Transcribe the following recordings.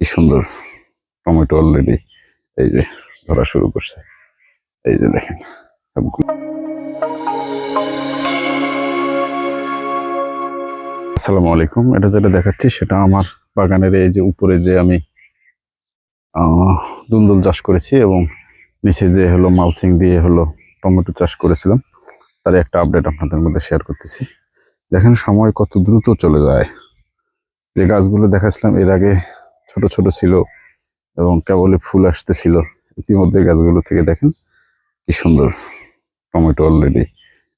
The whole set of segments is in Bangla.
কি সুন্দর টমেটো অলরেডি এই যে ধরা শুরু করছে। এই যে দেখেন। আসসালামু আলাইকুম। এটা যেটা দেখাচ্ছি, সেটা আমার বাগানের এই যে উপরে যে আমি দুন্দুল চাষ করেছি এবং নিচে যে হলো মালসিং দিয়ে হলো টমেটো চাষ করেছিলাম, তার একটা আপডেট আপনাদের মধ্যে শেয়ার করতেছি। দেখেন সময় কত দ্রুত চলে যায়। যে গাছগুলো দেখাচ্ছিলাম, এর আগে ছোট ছোট ছিল এবং কেবলই ফুল আসতেছিল। ইতিমধ্যে গাছগুলো থেকে দেখেন কি সুন্দর টমেটো অলরেডি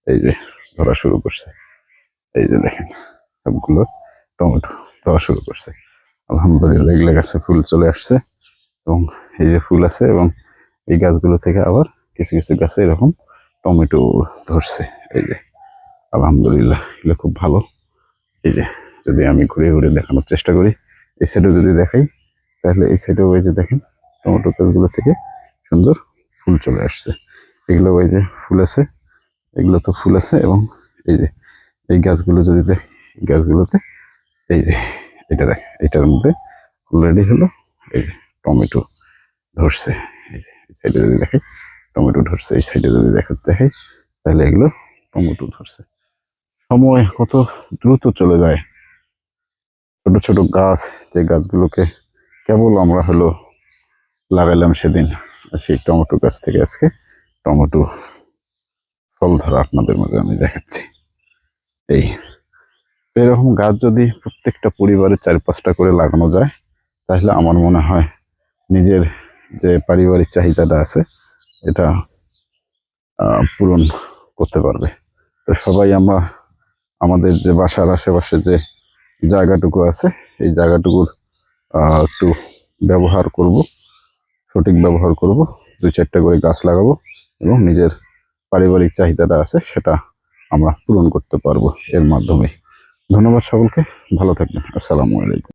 এই যে ধরা শুরু করছে। এই যে দেখেন সবগুলো টমেটো ধরা শুরু করছে। আলহামদুলিল্লাহ এগুলো গাছে ফুল চলে আসছে এবং এই যে ফুল আছে এবং এই গাছগুলো থেকে আবার কিছু কিছু গাছে এরকম টমেটো ধরছে। এই যে আলহামদুলিল্লাহ এগুলো খুব ভালো। এই যে যদি আমি ঘুরে ঘুরে দেখানোর চেষ্টা করি এই সাইডে যদি দেখাই, তাহলে এই সাইডে ওই যে দেখেন টমেটো গাছগুলো থেকে সুন্দর ফুল চলে আসছে। এগুলো ওই যে ফুল আছে, এগুলো তো ফুল আছে এবং এই যে, এই গাছগুলো যদি দেখ গাছগুলোতে, এই যে, এটা দেখ, এটার মধ্যে অলরেডি হলো এই যে টমেটো ধরছে। এই যে, এই সাইডে যদি দেখে টমেটো ধরছে, এই সাইডে যদি দেখা, দেখাই, তাহলে এগুলো টমেটো ধরছে। সময় কত দ্রুত চলে যায়। ছোট ছোট গাছ, যে গাছগুলোকে কেবল আমরা হলো লাগাইলাম সেদিন, সেই টমেটো গাছ থেকে আজকে টমেটো ফল ধরা আপনাদের মাঝে আমি দেখাচ্ছি। এই, এরকম গাছ যদি প্রত্যেকটা পরিবারে চার পাঁচটা করে লাগানো যায়, তাহলে আমার মনে হয় নিজের যে পারিবারিক চাহিদাটা আছে, এটা পূরণ করতে পারবে। তো সবাই আমরা আমাদের যে বাসার আশেপাশে যে জায়গাটুকু আছে। এই জায়গাটুকুর একটু ব্যবহার করব। সঠিক ব্যবহার করব। দুই চারটা করে গাছ লাগাবো এবং নিজের পারিবারিক চাহিদাটা আছে সেটা আমরা পূরণ করতে পারব এর মাধ্যমে। ধন্যবাদ সকলকে। ভালো থাকবেন। আসসালামু আলাইকুম।